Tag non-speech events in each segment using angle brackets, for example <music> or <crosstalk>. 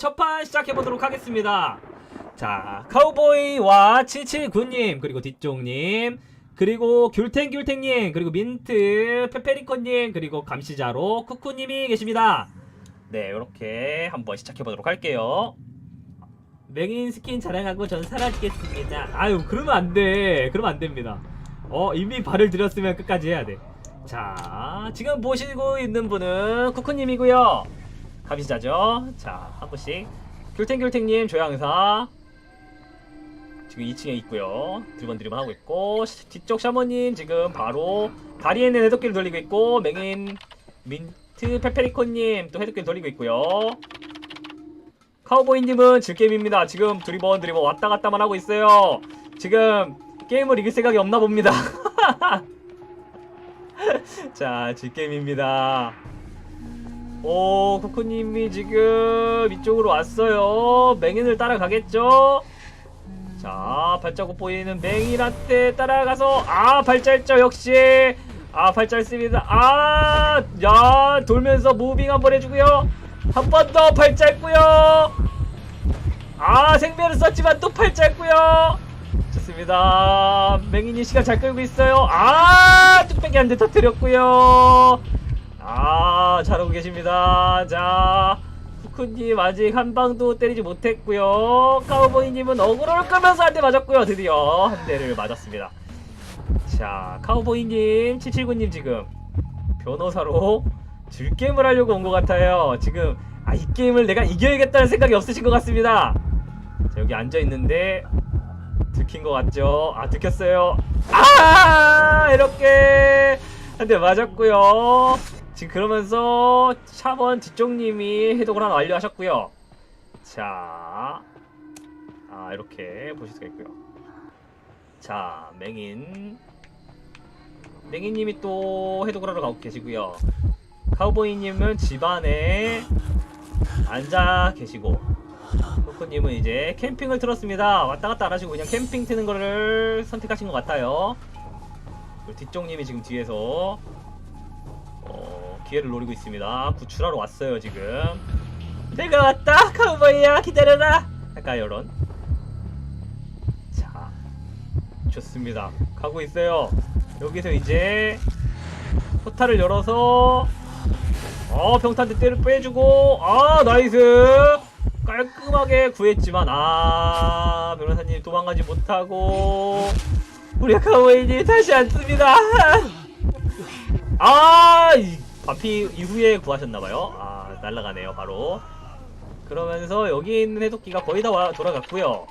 첫판 시작해보도록 하겠습니다. 자, 카우보이와 779님, 그리고 뒤쪽님, 그리고 귤탱귤탱님, 그리고 민트, 페페리코님, 그리고 감시자로 쿠쿠님이 계십니다. 네, 이렇게 한번 시작해보도록 할게요. 맹인 스킨 자랑하고 전 사라지겠습니다. 아유, 그러면 안 돼. 그러면 안 됩니다. 어, 이미 발을 들였으면 끝까지 해야 돼. 자, 지금 보시고 있는 분은 쿠쿠님이고요. 감시자죠. 자, 한 분씩. 귤탱귤탱님 조향사. 지금 2층에 있고요. 드리번 드리번 하고 있고 시- 뒤쪽 샤머님 지금 바로 다리에 있는 해독기를 돌리고 있고 맹인 민트 페페리코님 또 해독기를 돌리고 있고요. 카우보이님은 질게임입니다. 지금 드리번 드리번 왔다 갔다만 하고 있어요. 지금 게임을 이길 생각이 없나 봅니다. <laughs> 자, 질게임입니다. 오, 쿠쿠님이 지금 이쪽으로 왔어요. 맹인을 따라가겠죠? 자, 발자국 보이는 맹인한테 따라가서, 아, 발짤죠, 역시. 아, 발짤습니다. 아, 야, 돌면서 무빙 한번 해주고요. 한 번 더 발짤고요. 아, 생명을 썼지만 또 발짤고요. 좋습니다. 맹인이 시간 잘 끌고 있어요. 아, 뚝배기 한 대 터뜨렸고요. 아, 잘하고 계십니다. 자, 후쿠님 아직 한 방도 때리지 못했고요. 카우보이님은 어그로를 끌면서 한 대 맞았고요. 드디어 한 대를 맞았습니다. 자, 카우보이님, 779님 지금 변호사로 즐게임을 하려고 온 것 같아요. 지금 아, 이 게임을 내가 이겨야겠다는 생각이 없으신 것 같습니다. 자, 여기 앉아 있는데 들킨 것 같죠? 아, 들켰어요. 아, 이렇게 한 대 맞았고요. 지금 그러면서 샤번 뒤쪽님이 해독을 하나 완료하셨고요. 자, 아 이렇게 보실 수가 있고요. 자, 맹인, 맹인님이 또 해독을 하러 가고 계시고요. 카우보이님은 집안에 앉아 계시고, 코코님은 이제 캠핑을 틀었습니다. 왔다 갔다 안 하시고 그냥 캠핑 트는 거를 선택하신 것 같아요. 뒤쪽님이 지금 뒤에서 어, 기회를 노리고 있습니다. 구출하러 왔어요 지금. 내가 왔다 카우보이야 기다려라. 약간 이런. 자, 좋습니다. 가고 있어요. 여기서 이제 포탈을 열어서 어 병탄대 때를 빼주고 아 나이스 깔끔하게 구했지만 아 변호사님 도망가지 못하고 우리 카우보이님 다시 앉습니다. 아, 이 바피 이후에 구하셨나봐요. 아, 날라가네요, 바로. 그러면서 여기 있는 해독기가 거의 다 와, 돌아갔고요.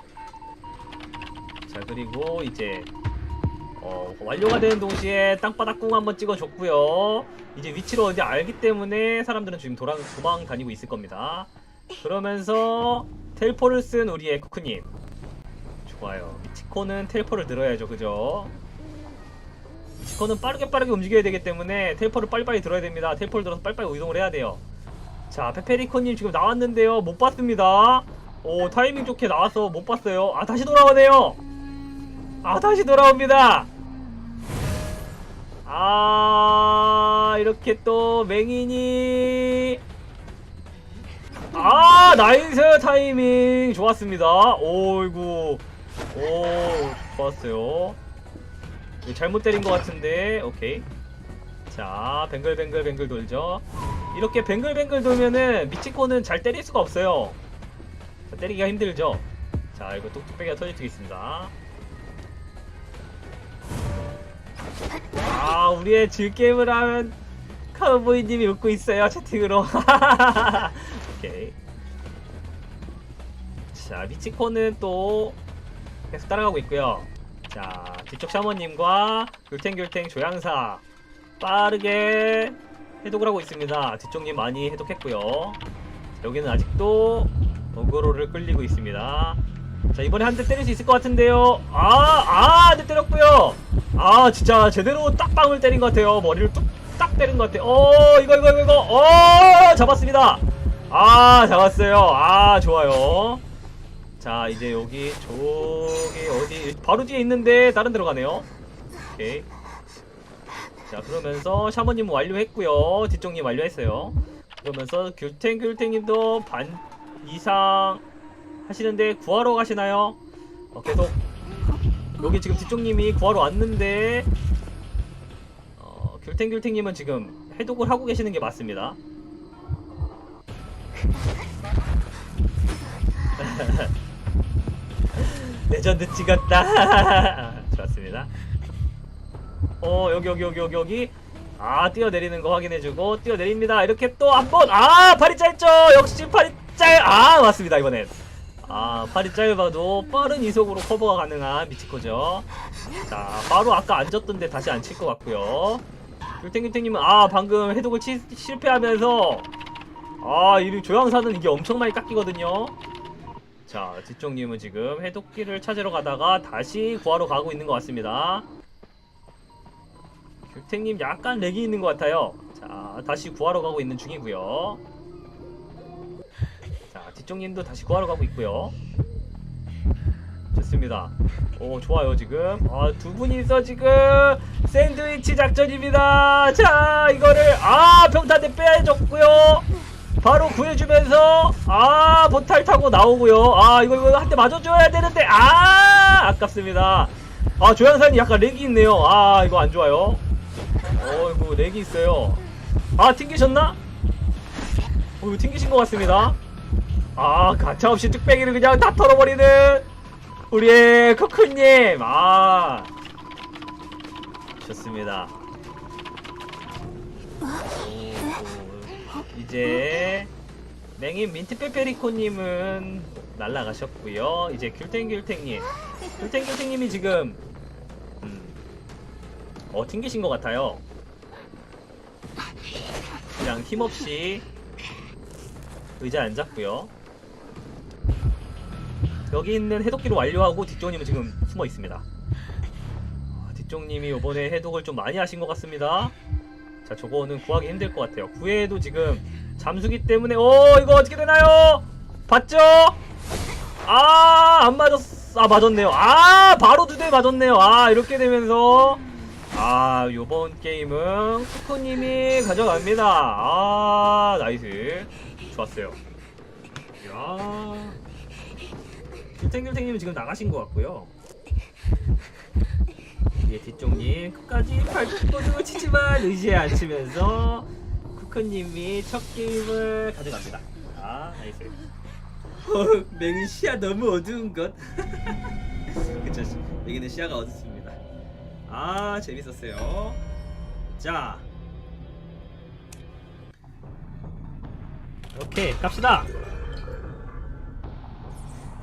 자, 그리고 이제 어, 완료가 되는 동시에 땅바닥 궁 한번 찍어줬고요. 이제 위치를 어디 알기 때문에 사람들은 지금 도랑, 도망 다니고 있을 겁니다. 그러면서 텔포를 쓴 우리의 쿠크님. 좋아요. 미치코는 텔포를 늘어야죠, 그죠? 지코는 빠르게 빠르게 움직여야 되기 때문에 텔포를 빨리빨리 들어야 됩니다. 텔포를 들어서 빨리빨리 이동을 해야 돼요. 자, 페페리코님 지금 나왔는데요. 못 봤습니다. 오, 타이밍 좋게 나와서 못 봤어요. 아, 다시 돌아오네요. 아, 다시 돌아옵니다. 아, 이렇게 또 맹인이 아, 나이스 타이밍 좋았습니다. 오이구. 오, 좋았어요. 잘못 때린 것 같은데 오케이. 자 뱅글뱅글 뱅글 돌죠. 이렇게 뱅글뱅글 돌면은 미치코는 잘 때릴 수가 없어요. 자, 때리기가 힘들죠. 자 이거 뚝뚝배기가 터질 수 있습니다. 아 우리의 질게임을 하면 카우보이님이 웃고 있어요 채팅으로. <laughs> 오케이. 자 미치코는 또 계속 따라가고 있고요 자 뒤쪽 샤머님과 귤탱귤탱 조향사 빠르게 해독을 하고 있습니다. 뒤쪽님 많이 해독했고요. 여기는 아직도 어그로를 끌리고 있습니다. 자 이번에 한 대 때릴 수 있을 것 같은데요. 아 아 한 대 때렸고요. 아 진짜 제대로 딱 빵을 때린 것 같아요. 머리를 뚝 딱 때린 것 같아요 어 이거 이거 이거 이거. 어 잡았습니다. 아 잡았어요. 아 좋아요 자 이제 여기 저기 어디 바로 뒤에 있는데 다른 데로 가네요. 오케이. 자 그러면서 샤머님 완료했고요. 뒤쪽님 완료했어요. 그러면서 귤탱 귤탱님도 반 이상 하시는데 구하러 가시나요? 어, 계속. 여기 지금 뒤쪽님이 구하러 왔는데 어, 귤탱 귤탱님은 지금 해독을 하고 계시는 게 맞습니다. <laughs> 레전드 찍었다. <laughs> 좋았습니다. 어 여기 여기 여기 여기 여기 아 뛰어내리는 거 확인해주고 뛰어내립니다. 이렇게 또 한번 아 팔이 짧죠. 역시 팔이 짧아 맞습니다 이번엔. 아 팔이 짧아도 빠른 이속으로 커버가 가능한 미치코죠. 자 바로 아까 앉았던데 다시 안 칠 것 같고요. 귤탱귤탱님은 아 방금 해독을 치, 실패하면서 아 이 조향사는 이게 엄청 많이 깎이거든요. 자 뒤쪽님은 지금 해독기를 찾으러 가다가 다시 구하러 가고 있는 것 같습니다. 귤탱님 약간 렉이 있는 것 같아요. 자 다시 구하러 가고 있는 중이고요. 자 뒤쪽님도 다시 구하러 가고 있고요. 좋습니다. 오 좋아요 지금 아, 두 분이서 지금 샌드위치 작전입니다. 자 이거를 아 평타대 빼줬고요. 바로 구해주면서 아 보탈 타고 나오고요. 아 이거 이거 한 대 맞아줘야 되는데 아 아깝습니다. 아 조향산이 약간 렉이 있네요. 아 이거 안 좋아요. 어이구 렉이 있어요. 아 튕기셨나? 어 튕기신 것 같습니다. 아 가차없이 뚝배기를 그냥 다 털어버리는 우리의 코코님 아 좋습니다. 오, 이제 맹인 민트페페리코님은 날라가셨고요. 이제 귤탱귤탱님, 귤탱귤탱님이 지금 음, 어 튕기신 것 같아요. 그냥 힘없이 의자에 앉았고요. 여기 있는 해독기로 완료하고 뒤쪽님은 지금 숨어 있습니다. 아, 뒤쪽님이 이번에 해독을 좀 많이 하신 것 같습니다. 자, 저거는 구하기 힘들 것 같아요. 구해도 지금 잠수기 때문에 어 이거 어떻게 되나요? 봤죠? 아, 안 맞았. 아, 맞았네요. 아, 바로 두 대 맞았네요. 아, 이렇게 되면서 아, 요번 게임은 쿠쿠님이 가져갑니다. 아, 나이스. 좋았어요. 야. 귤탱귤탱님은 지금 나가신 것 같고요. 예, 뒤쪽님 끝까지 발톱도둑을 치지만 의지에 안 치면서 쿠크님이 첫 게임을 가져갑니다. 아, 나이스. 어, 맹인 시야 너무 어두운 것. <laughs> 그쵸, 여기는 시야가 어둡습니다. 아, 재밌었어요. 자, 오케이, 갑시다.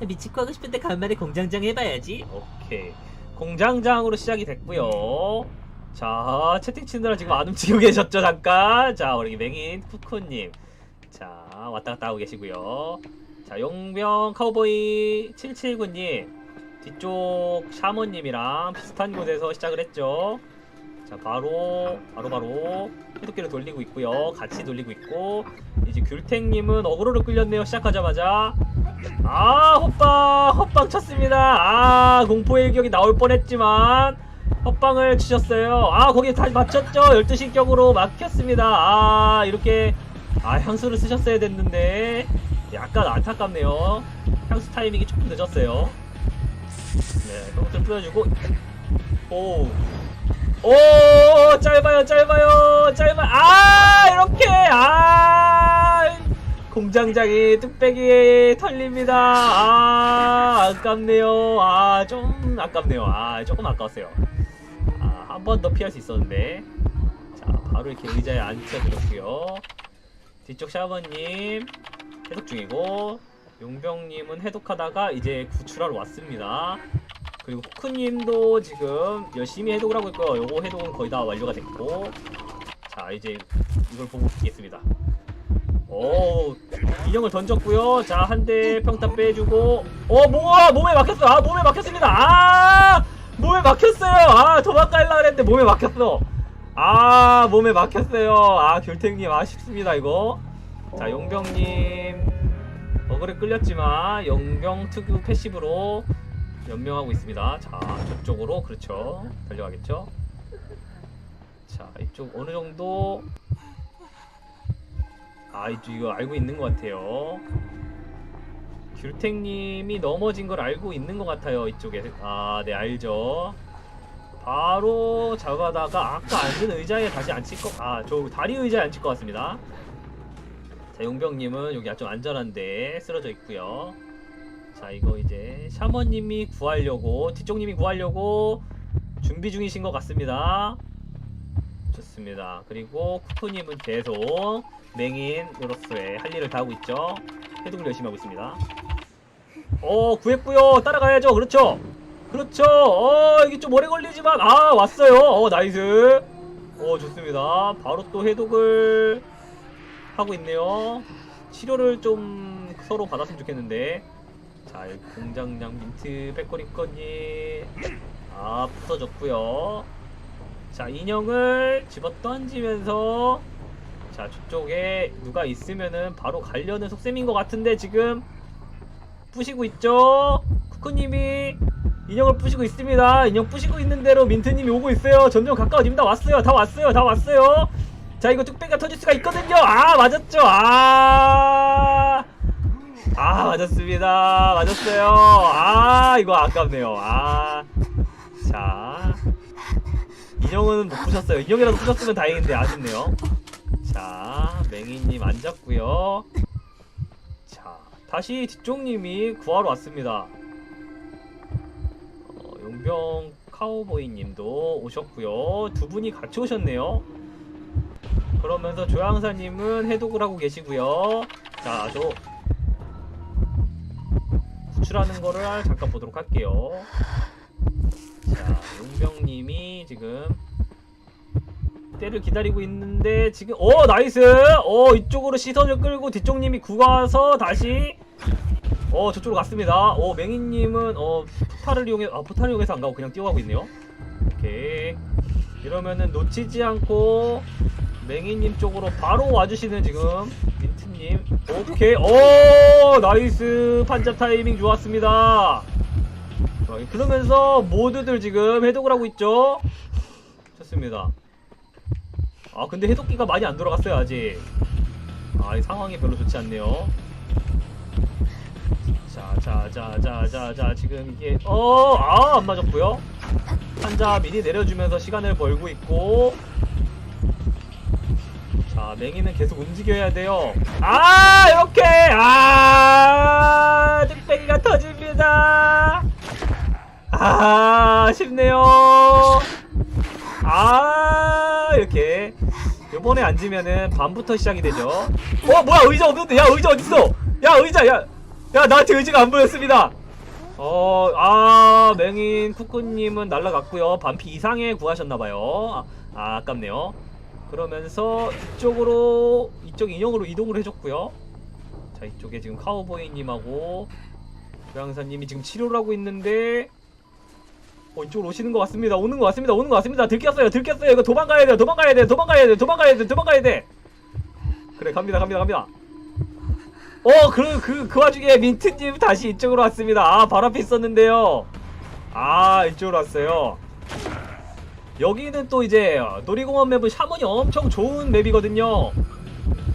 미치코 하고 싶은데 간만에 공장장 해봐야지. 오케이. 공장장으로 시작이 됐고요. 자, 채팅 치느라 지금 안 움직이고 계셨죠, 잠깐. 자, 우리 맹인 쿠쿠님. 자, 왔다 갔다 하고 계시고요. 자, 용병 카우보이 779님. 뒤쪽 샤머님이랑 비슷한 곳에서 시작을 했죠. 자, 바로, 바로, 바로, 해독기를 돌리고 있고요. 같이 돌리고 있고. 이제 귤탱님은 어그로를 끌렸네요, 시작하자마자. 아 헛방 헛방 쳤습니다 아 공포의 일격이 나올 뻔했지만 헛방을 치셨어요 아 거기 다시 맞췄죠 12신격으로 막혔습니다 아 이렇게 아 향수를 쓰셨어야 됐는데 약간 안타깝네요 향수 타이밍이 조금 늦었어요 네 그것을 뿌려주고 오 오 짧아요 짧아요 짧아 아 이렇게 아 공장장이 뚝배기에 털립니다. 아, 아깝네요. 아, 좀 아깝네요. 아, 조금 아까웠어요. 아, 한 번 더 피할 수 있었는데. 자, 바로 이렇게 의자에 앉혀드렸고요. 뒤쪽 샤버님 해독 중이고, 용병님은 해독하다가 이제 구출하러 왔습니다. 그리고 호크님도 지금 열심히 해독을 하고 있고요. 요거 해독은 거의 다 완료가 됐고, 자, 이제 이걸 보고 있겠습니다. 오 인형을 던졌고요. 자 한 대 평타 빼주고. 어 뭐야 몸에 막혔어. 아 몸에 막혔습니다. 아 몸에 막혔어요. 아 도망가려고 했는데 몸에 막혔어. 아 몸에 막혔어요. 아 결탱님 아쉽습니다 이거. 자 용병님. 어그에 끌렸지만 용병 특유 패시브로 연명하고 있습니다. 자 저쪽으로 그렇죠. 달려가겠죠? 자 이쪽 어느 정도? 아 이쪽 이거 알고 있는 것 같아요. 듀택님이 넘어진 걸 알고 있는 것 같아요 이쪽에. 아 네 알죠. 바로 작아다가 아까 앉은 의자에 다시 앉힐 것 아 저 다리 의자에 앉힐 것 같습니다. 자 용병님은 여기 좀 안전한데 쓰러져 있고요 자 이거 이제 샤머님이 구하려고 뒤쪽님이 구하려고 준비 중이신 것 같습니다. 좋습니다. 그리고 쿠쿠님은 계속 맹인으로서의 할 일을 다 하고 있죠. 해독을 열심히 하고 있습니다. 어 구했고요. 따라가야죠. 그렇죠? 그렇죠. 어 이게 좀 오래 걸리지만 아 왔어요. 어 나이스. 어 좋습니다. 바로 또 해독을 하고 있네요. 치료를 좀 서로 받았으면 좋겠는데 자 여기 공장장 민트 백거리꺼니 아 부서졌고요. 자 인형을 집어 던지면서 자 저쪽에 누가 있으면은 바로 가려는 속셈인 것 같은데 지금 부시고 있죠? 쿠쿠님이 인형을 부시고 있습니다. 인형 부시고 있는 대로 민트님이 오고 있어요. 점점 가까워집니다. 왔어요. 다 왔어요. 다 왔어요. 자 이거 뚝배기가 터질 수가 있거든요. 아 맞았죠. 아 아 맞았습니다. 맞았어요. 아 이거 아깝네요. 아자. 인형은 못 부셨어요. 인형이라도 부셨으면 다행인데 아쉽네요. 자 맹이님 앉았고요. 자 다시 뒤쪽님이 구하러 왔습니다. 어, 용병 카우보이님도 오셨고요. 두 분이 같이 오셨네요. 그러면서 조향사님은 해독을 하고 계시고요. 자저 구출하는 거를 잠깐 보도록 할게요. 자 용병님이 지금 때를 기다리고 있는데 지금 어 나이스! 어 이쪽으로 시선을 끌고 뒤쪽님이 구가서 다시 어 저쪽으로 갔습니다. 어 맹이님은 어 포탈을 이용해 아 포탈을 이용해서 안 가고 그냥 뛰어가고 있네요. 오케이. 이러면은 놓치지 않고 맹이님 쪽으로 바로 와주시는 지금 민트님. 오케이. 오 나이스. 판잡 타이밍 좋았습니다. 자, 그러면서 모두들 지금 해독을 하고 있죠? 좋습니다. 아 근데 해독기가 많이 안 돌아갔어요 아직. 아이 상황이 별로 좋지 않네요. 자자자자자자 지금 이게 어아 안 맞았고요. 환자 미리 내려주면서 시간을 벌고 있고 자 맹이는 계속 움직여야 돼요. 아 이렇게. 아 뚝배기가 터집니다. 아 아쉽네요. 아 이렇게. 요번에 앉으면은 밤부터 시작이 되죠. 어 뭐야 의자 없는데? 야 의자 어딨어? 야 의자 야, 야 나한테 의자가 안 보였습니다. 어, 아, 맹인 쿠쿠님은 날라갔고요. 반피 이상에 구하셨나봐요. 아, 아, 아깝네요. 그러면서 이쪽으로, 이쪽 인형으로 이동을 해줬고요. 자, 이쪽에 지금 카우보이님하고 조양사님이 지금 치료를 하고 있는데, 어, 이쪽으로 오시는 것 같습니다. 오는 것 같습니다. 오는 것 같습니다. 들켰어요. 들켰어요. 이거 도망가야 돼요. 도망가야 돼요. 도망가야 돼요. 도망가야 돼요. 도망가야 돼. 그래, 갑니다. 갑니다. 갑니다. 어, 그, 그, 그 와중에 민트님 다시 이쪽으로 왔습니다. 아, 바로 앞에 있었는데요. 아, 이쪽으로 왔어요. 여기는 또 이제 놀이공원 맵은 샤먼이 엄청 좋은 맵이거든요.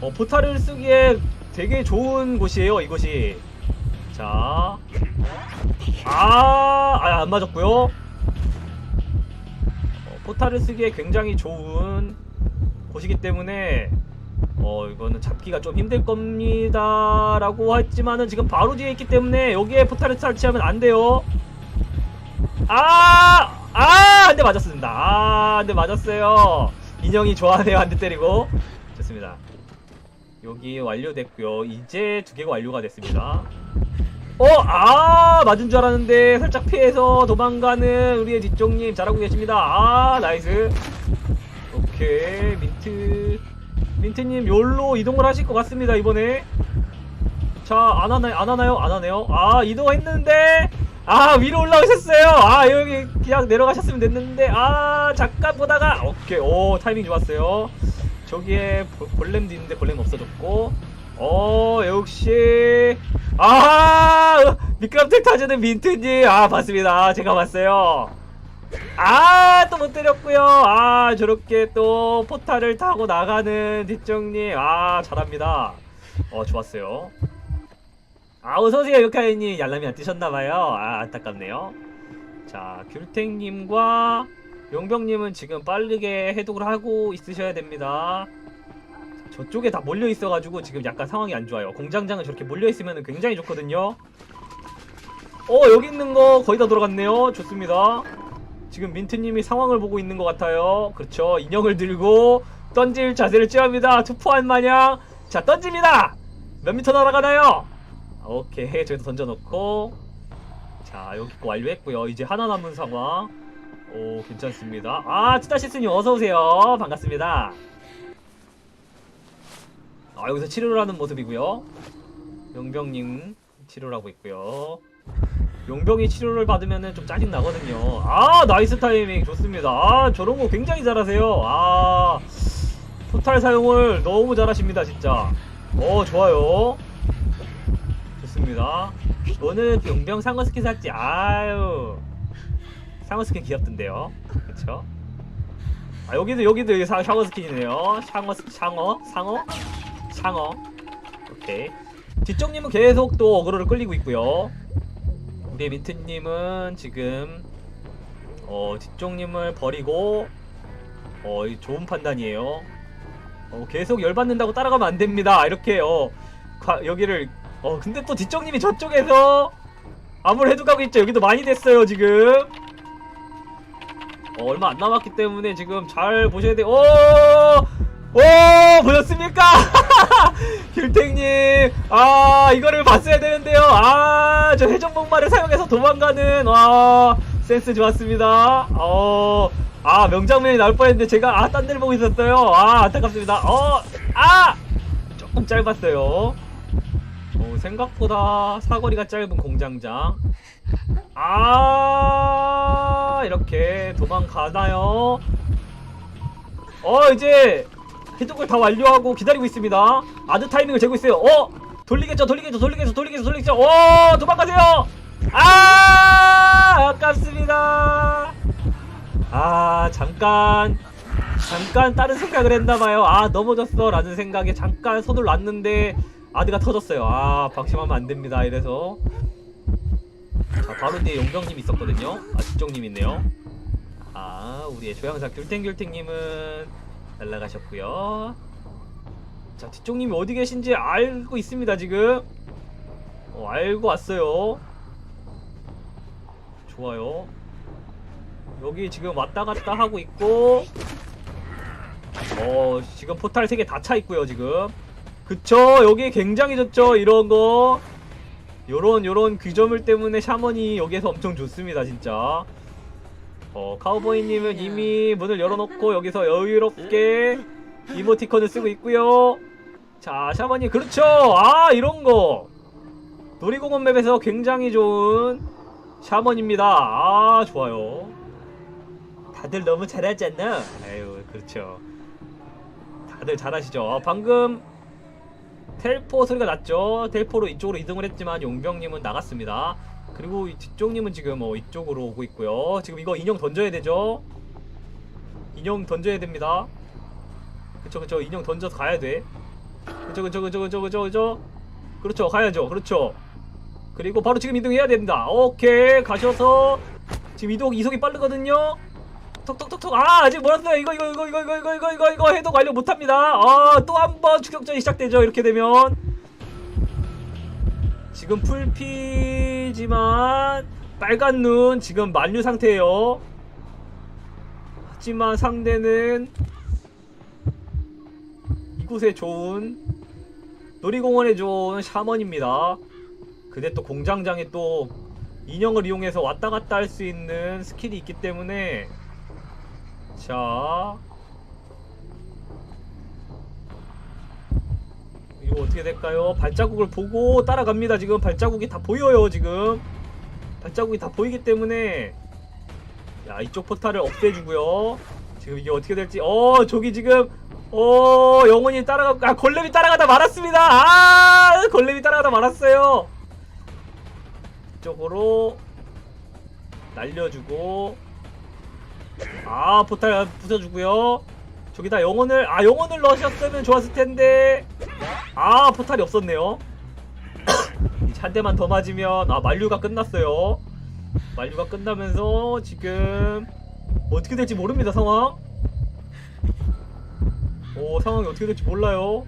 어, 포탈을 쓰기에 되게 좋은 곳이에요, 이곳이. 자. 아, 아, 안 맞았고요. 어, 포탈을 쓰기에 굉장히 좋은 곳이기 때문에 어 이거는 잡기가 좀 힘들 겁니다라고 했지만은 지금 바로 뒤에 있기 때문에 여기에 포탈을 설치하면 안 돼요. 아! 아! 한 대 맞았습니다. 아, 한 대 맞았어요. 인형이 좋아하네요. 한 대 때리고. 좋습니다. 여기 완료됐고요. 이제 두 개가 완료가 됐습니다. 어! 아! 맞은 줄 알았는데 살짝 피해서 도망가는 우리의 뒤쪽님 잘하고 계십니다. 아! 나이스. 오케이. 민트 민트님 요로 이동을 하실 것 같습니다 이번에 자 안 하나요 안 하나요 안 하네요 아 이동했는데 아 위로 올라오셨어요 아 여기 그냥 내려가셨으면 됐는데 아 잠깐 보다가 오케이 오 타이밍 좋았어요 저기에 볼- 볼렘도 있는데 볼렘 없어졌고 어 역시 아 미끄럼틀 타주는 민트님 아 봤습니다 제가 봤어요 아, 또 못 때렸고요. 아, 저렇게 또 포탈을 타고 나가는 뒷정님. 아, 잘합니다. 어, 좋았어요. 아 어서오세요 요카이님. 얄람이 안 뜨셨나봐요. 아 안타깝네요. 자 귤탱님과 용병님은 지금 빠르게 해독을 하고 있으셔야 됩니다. 저쪽에 다 몰려 있어가지고 지금 약간 상황이 안 좋아요. 공장장은 저렇게 몰려 있으면 굉장히 좋거든요. 어 여기 있는 거 거의 다 돌아갔네요. 좋습니다. 지금 민트님이 상황을 보고 있는 것 같아요. 그렇죠. 인형을 들고 던질 자세를 취합니다. 투포한 마냥. 자 던집니다! 몇 미터 날아가나요 오케이 저기서 던져놓고. 자 여기 거 완료했고요. 이제 하나 남은 상황. 오 괜찮습니다. 아 츠다시스님 어서오세요. 반갑습니다. 아 여기서 치료를 하는 모습이고요. 용병님 치료를 하고 있고요. 용병이 치료를 받으면 좀 짜증 나거든요. 아 나이스 타이밍. 좋습니다. 아 저런 거 굉장히 잘하세요. 아 포탈 사용을 너무 잘하십니다 진짜. 어 좋아요 좋습니다. 너는 용병 상어 스킨 샀지? 아유. 상어 스킨 귀엽던데요? 그쵸? 아 여기도 여기도 여기 사- 상어 스킨이네요. 상어 스- 상어 상어 상어. 오케이. 뒤쪽님은 계속 또 어그로를 끌리고 있고요. 우리 민트님은 지금 어 뒤쪽님을 버리고 어이 좋은 판단이에요. 어 계속 열받는다고 따라가면 안 됩니다. 이렇게 어 가- 여기를 어 근데 또 뒤쪽님이 저쪽에서 암을 해독하고 있죠. 여기도 많이 됐어요 지금. 어, 얼마 안 남았기 때문에 지금 잘 보셔야 돼요 오! 오! 보셨습니까? <laughs> 길탱님! 아 이거를 봤어야 되는데요. 아저 회전목마를 사용해서 도망가는 와 센스 좋았습니다. 어 아 명장면이 나올 뻔했는데 제가 아딴 데를 보고 있었어요. 아 안타깝습니다. 어아! 조금 짧았어요. 어, 생각보다 사거리가 짧은 공장장. 아 이렇게 도망가나요? 어 이제 해독을 다 완료하고 기다리고 있습니다. 아드 타이밍을 재고 있어요. 어 돌리겠죠 돌리겠죠 돌리겠죠 돌리겠죠 돌리겠죠. 어 도망가세요! 아 아깝습니다. 아 잠깐 잠깐 다른 생각을 했나봐요. 아 넘어졌어 라는 생각에 잠깐 손을 놨는데 아드가 터졌어요. 아 방심하면 안 됩니다. 이래서. 자 바로 뒤에 용병님 있었거든요. 아 뒤쪽님 있네요. 아 우리의 조향사 귤탱귤탱님은 날라가셨고요. 자 뒤쪽님이 어디 계신지 알고 있습니다 지금. 어 알고 왔어요. 좋아요. 여기 지금 왔다 갔다 하고 있고 어 지금 포탈 3개 다 차 있고요 지금 그쵸 여기 굉장히 좋죠 이런 거. 요런 요런 귀저물 때문에 샤먼이 여기에서 엄청 좋습니다 진짜. 어 카우보이님은 이미 문을 열어놓고 여기서 여유롭게 이모티콘을 쓰고 있고요. 자 샤먼이 그렇죠. 아 이런거. 놀이공원 맵에서 굉장히 좋은 샤먼입니다. 아 좋아요. 다들 너무 잘하지 않나? 아유 그렇죠. 다들 잘하시죠. 어, 방금 텔포 소리가 났죠. 텔포로 이쪽으로 이동을 했지만 용병님은 나갔습니다. 그리고 이 뒤쪽님은 지금 어 이쪽으로 오고 있고요. 지금 이거 인형 던져야 되죠. 인형 던져야 됩니다. 그쵸 그쵸 인형 던져서 가야 돼. 그쵸 그쵸 그쵸 그쵸 그쵸 그쵸 그렇죠 가야죠. 그렇죠. 그리고 바로 지금 이동해야 됩니다. 오케이 가셔서 지금 이동 이속이 빠르거든요. 톡톡톡톡. 아 아직 멀었어요? 이거 이거 이거 이거 이거 이거 이거 이거 이거 해독 완료 못합니다. 아 또 한 번 추격전이 시작되죠 이렇게 되면. 지금 풀피지만 빨간 눈 지금 만류 상태예요. 하지만 상대는 이곳에 좋은 놀이공원에 좋은 샤먼입니다. 근데 또 공장장에 또 인형을 이용해서 왔다 갔다 할 수 있는 스킬이 있기 때문에 자. 이거 어떻게 될까요? 발자국을 보고 따라갑니다 지금. 발자국이 다 보여요 지금. 발자국이 다 보이기 때문에. 야 이쪽 포탈을 없애주고요. 지금 이게 어떻게 될지. 어 저기 지금. 어 영원히 따라가 아 걸렘이 따라가다 말았습니다. 아 걸렘이 따라가다 말았어요. 이쪽으로 날려주고 아 포탈 부숴주고요 저기다 영혼을 아 영혼을 넣으셨으면 좋았을 텐데 아 포탈이 없었네요 <coughs> 이한 대만 더 맞으면 아 만류가 끝났어요. 만류가 끝나면서 지금 어떻게 될지 모릅니다 상황. 오 상황이 어떻게 될지 몰라요.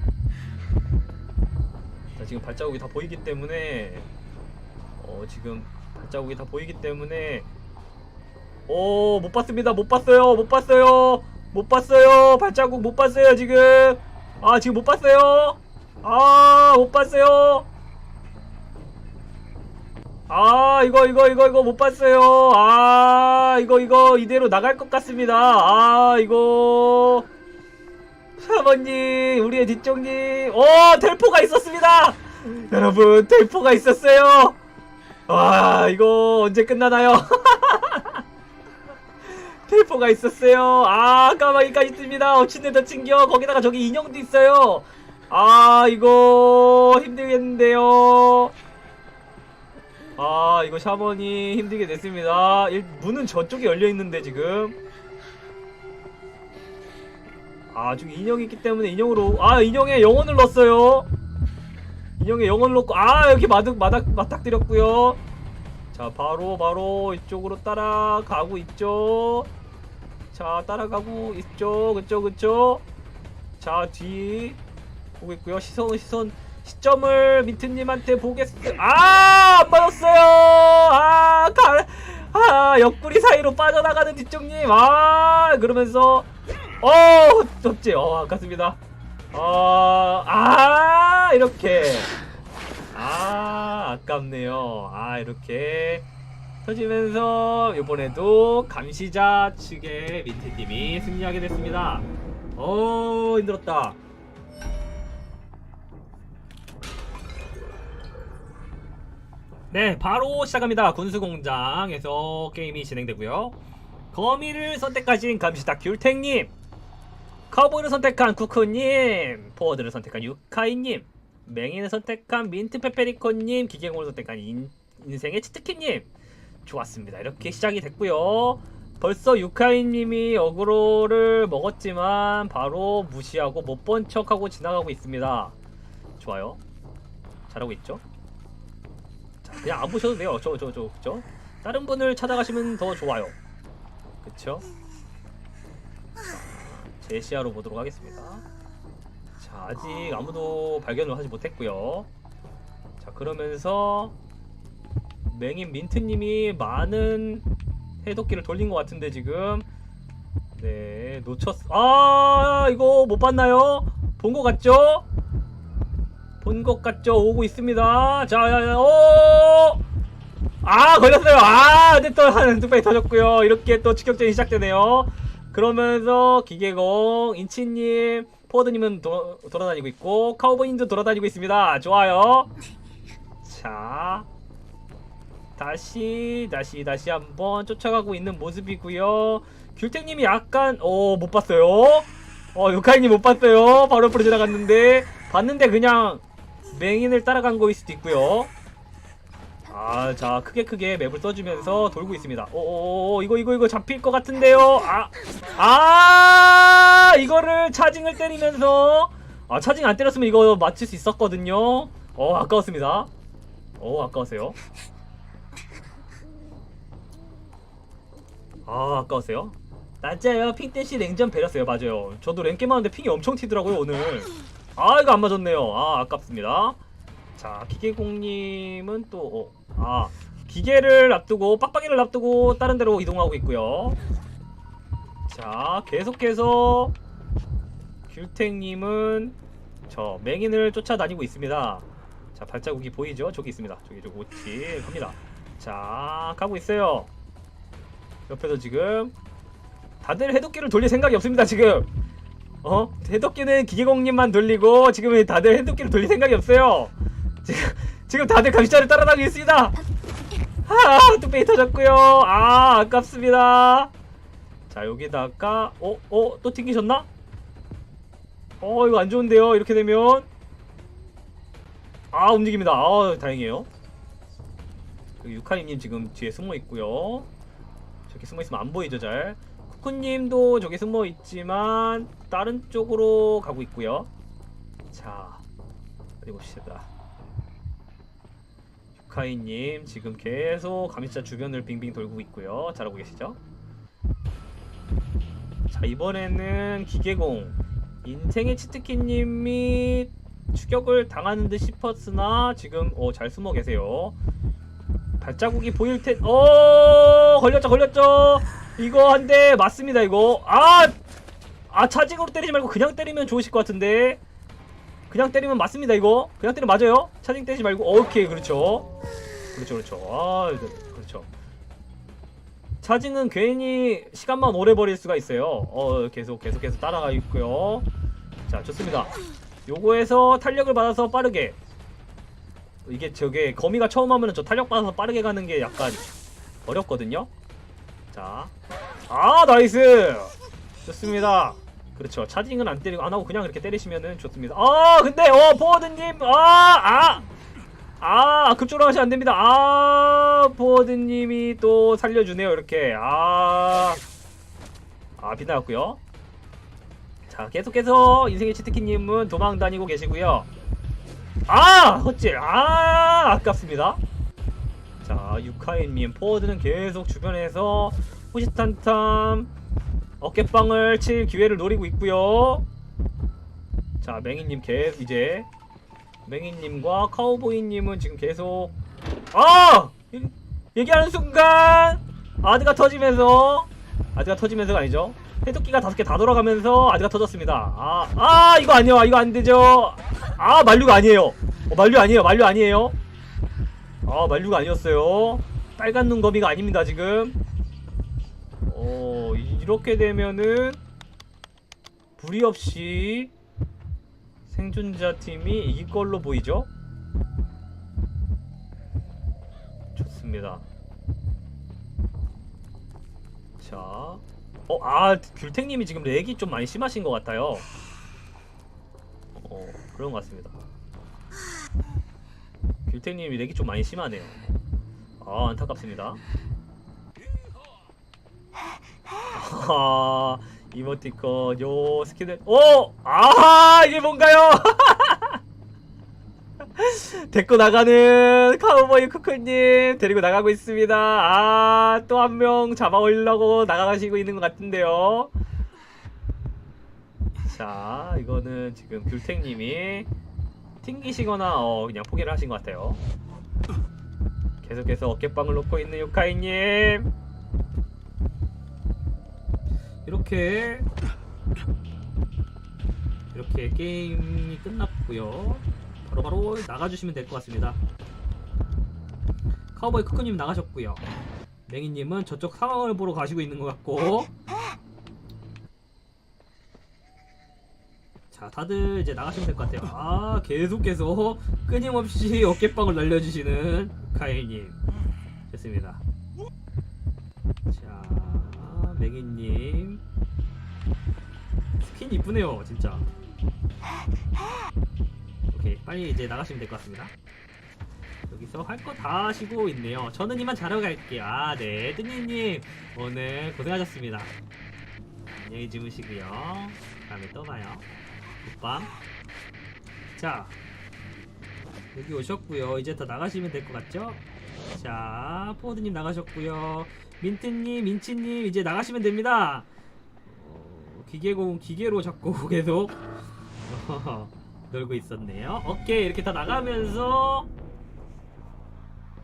자 지금 발자국이 다 보이기 때문에 어 지금 발자국이 다 보이기 때문에 오 못 봤습니다. 못 봤어요. 못 봤어요. 못 봤어요. 발자국 못 봤어요 지금. 아 지금 못 봤어요. 아 못 봤어요. 아 이거 이거 이거 이거 못 봤어요. 아 이거 이거 이대로 나갈 것 같습니다. 아 이거. 샤머님 우리의 뒤쪽님 오 텔포가 있었습니다. 여러분 텔포가 있었어요. 와 이거 언제 끝나나요 <laughs> 텔포가 있었어요. 아 까마귀까지 뜹니다. 어친데도 챙겨. 거기다가 저기 인형도 있어요. 아 이거 힘들겠는데요. 아 이거 샤머니 힘들게 됐습니다. 일, 문은 저쪽에 열려 있는데 지금. 아 저기 인형이 있기 때문에 인형으로 아 인형에 영혼을 넣었어요. 인형에 영혼을 넣고 아 여기 마닥 마닥 맞닥뜨렸고요 자 바로 바로 이쪽으로 따라가고 있죠? 자 따라가고 있죠? 그쵸 그쵸? 자뒤 보고 있고요. 시선 시선 시점을 민트님한테 보겠습니다. 아안 맞았어요! 아, 가, 아 옆구리 사이로 빠져나가는 뒤쪽님. 아 그러면서 어 접지? 어 아깝습니다. 어아 이렇게 아 아깝네요. 아 이렇게 터지면서 이번에도 감시자 측의 민트님이 승리하게 됐습니다. 어 힘들었다. 네 바로 시작합니다. 군수공장에서 게임이 진행되고요. 거미를 선택하신 감시자 귤탱님 카우보이를 선택한 쿠쿠님 포워드를 선택한 유카이님 맹인을 선택한 민트 페페리코님 기계공을 선택한 인, 인생의 치트키님. 좋았습니다. 이렇게 시작이 됐고요. 벌써 유카이님이 어그로를 먹었지만 바로 무시하고 못 본 척하고 지나가고 있습니다. 좋아요. 잘하고 있죠? 자 그냥 안 보셔도 돼요. 저 저 저 그죠 다른 분을 찾아가시면 더 좋아요. 그쵸? 제 시야로 보도록 하겠습니다. 자, 아직 아무도 발견을 하지 못했고요. 자, 그러면서 맹인 민트님이 많은 해독기를 돌린 것 같은데 지금 네 놓쳤. 아 이거 못 봤나요? 본 것 같죠? 본 것 같죠? 오고 있습니다. 자, 야, 야, 오! 아 걸렸어요. 아, 근데 또한 뚝배기 터졌고요. 이렇게 또 추격전이 시작되네요. 그러면서 기계공 인치님 포워드님은 도, 돌아다니고 있고 카우보이님도 돌아다니고 있습니다. 좋아요. 자 다시 다시 다시 한번 쫓아가고 있는 모습이고요. 귤탱님이 약간 어 못 봤어요. 어 요카이님 못 봤어요. 바로 옆으로 지나갔는데 봤는데 그냥 맹인을 따라간 거일 수도 있고요. 아, 자, 크게 크게 맵을 써주면서 돌고 있습니다. 오 오 오, 이거, 이거, 이거 잡힐 것 같은데요? 아, 아, 이거를 차징을 때리면서, 아, 차징 안 때렸으면 이거 맞출 수 있었거든요? 어, 아까웠습니다. 어, 아까웠어요. 아, 아까웠어요. 맞아요. 핑댄시 랭전 배렸어요. 맞아요. 저도 랭게임 하는데 핑이 엄청 튀더라고요, 오늘. 아, 이거 안 맞았네요. 아, 아깝습니다. 자 기계공님은 또 어, 아 기계를 앞두고 빡빡이를 앞두고 다른 데로 이동하고 있고요 자 계속해서 귤탱님은 저 맹인을 쫓아다니고 있습니다 자 발자국이 보이죠 저기 있습니다 저기 저기 오티 갑니다 자 가고 있어요 옆에서 지금 다들 해독기를 돌릴 생각이 없습니다 지금 어 해독기는 기계공님만 돌리고 지금 다들 해독기를 돌릴 생각이 없어요 지금 지금 다들 감시자를 따라다니고 있습니다. 아, 뚝배기 터졌고요. 아, 아깝습니다. 자, 여기다가 어, 어, 또 튕기셨나? 어, 이거 안 좋은데요. 이렇게 되면 아, 움직입니다. 아, 다행이에요. 여기 유카리님 지금 뒤에 숨어 있고요. 저기 숨어 있으면 안 보이죠, 잘. 쿠쿠님도 저기 숨어 있지만 다른 쪽으로 가고 있고요. 자, 어디 봅시다. 유카이님 지금 계속 감시자 주변을 빙빙 돌고 있고요. 잘하고 계시죠? 자 이번에는 기계공 인생의 치트키님이 추격을 당하는 듯 싶었으나 지금 어, 잘 숨어 계세요. 발자국이 보일 텐. 어 걸렸죠 걸렸죠. 이거 한 대 맞습니다 이거. 아! 아 차징으로 때리지 말고 그냥 때리면 좋으실 것 같은데. 그냥 때리면 맞습니다 이거. 그냥 때리면 맞아요. 차징 때리지 말고 오케이 그렇죠. 그렇죠 그렇죠. 아 이거 그렇죠. 차징은 괜히 시간만 오래 버릴 수가 있어요. 어 계속 계속 계속 따라가 있고요. 자 좋습니다. 요거에서 탄력을 받아서 빠르게 이게 저게 거미가 처음 하면은 저 탄력 받아서 빠르게 가는 게 약간 어렵거든요. 자, 아 나이스, 좋습니다. 그렇죠. 차징은 안 때리고 안 하고 그냥 이렇게 때리시면은 좋습니다. 아 근데 어 포워드님 아아 아, 급조로 하시면 안 됩니다. 아, 포워드님이 또 살려주네요. 이렇게. 아, 아, 빗나갔고요. 자, 계속해서 인생의 치트키님은 도망 다니고 계시고요. 아, 헛질. 아, 아깝습니다. 자, 유카이님, 포워드는 계속 주변에서 후시탄탐 어깨빵을 칠 기회를 노리고 있고요. 자, 맹이님 계속 이제 맹이님과 카우보이님은 지금 계속 아! 이- 얘기하는 순간 아드가 터지면서 아드가 터지면서가 아니죠? 해독기가 다섯 개 다 돌아가면서 아드가 터졌습니다. 아, 아 이거 아니야 이거 안 되죠. 아 만류가 아니에요. 어, 만류 아니에요. 만류 아니에요. 아 만류가 아니었어요. 빨간 눈 거미가 아닙니다 지금. 어 이- 이렇게 되면은 불이 없이 생존자 팀이 이길 걸로 보이죠? 좋습니다. 자, 어, 아, 귤탱님이 지금 렉이 좀 많이 심하신 것 같아요. 어, 그런 것 같습니다. 귤탱님이 렉이 좀 많이 심하네요. 아, 안타깝습니다. <laughs> 아, 이모티콘, 요 스킨을, 오! 아, 이게 뭔가요? <laughs> 데리고 나가는 카우보이 쿠크님 데리고 나가고 있습니다. 아, 또 한 명 잡아올려고 나가시고 있는 것 같은데요. 자, 이거는 지금 귤탱님이 튕기시거나 어, 그냥 포기를 하신 것 같아요. 계속해서 어깨빵을 놓고 있는 요카이님. 이렇게 이렇게 게임이 끝났고요. 바로 바로 나가주시면 될 것 같습니다. 카우보이 크크님 나가셨고요. 맹이님은 저쪽 상황을 보러 가시고 있는 것 같고 자 다들 이제 나가시면 될 것 같아요. 아 계속해서 끊임없이 어깨빵을 날려주시는 카이님 좋습니다. 자 맹이님 스킨 이쁘네요 진짜. 오케이 빨리 이제 나가시면 될 것 같습니다. 여기서 할 거 다 하시고 있네요. 저는 이만 자러 갈게요. 아, 네. 뜨니님, 오늘 고생하셨습니다. 안녕히 주무시고요. 다음에 또 봐요. 오빠. 자, 여기 오셨고요. 이제 다 나가시면 될 것 같죠? 자, 포워드님 나가셨고요. 민트님, 민치님, 이제 나가시면 됩니다. 어, 기계공, 기계로 자꾸 <laughs> 계속 <laughs> 놀고 있었네요. 오케이, 이렇게 다 나가면서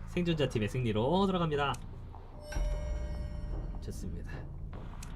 생존자 팀의 승리로 들어갑니다. 좋습니다.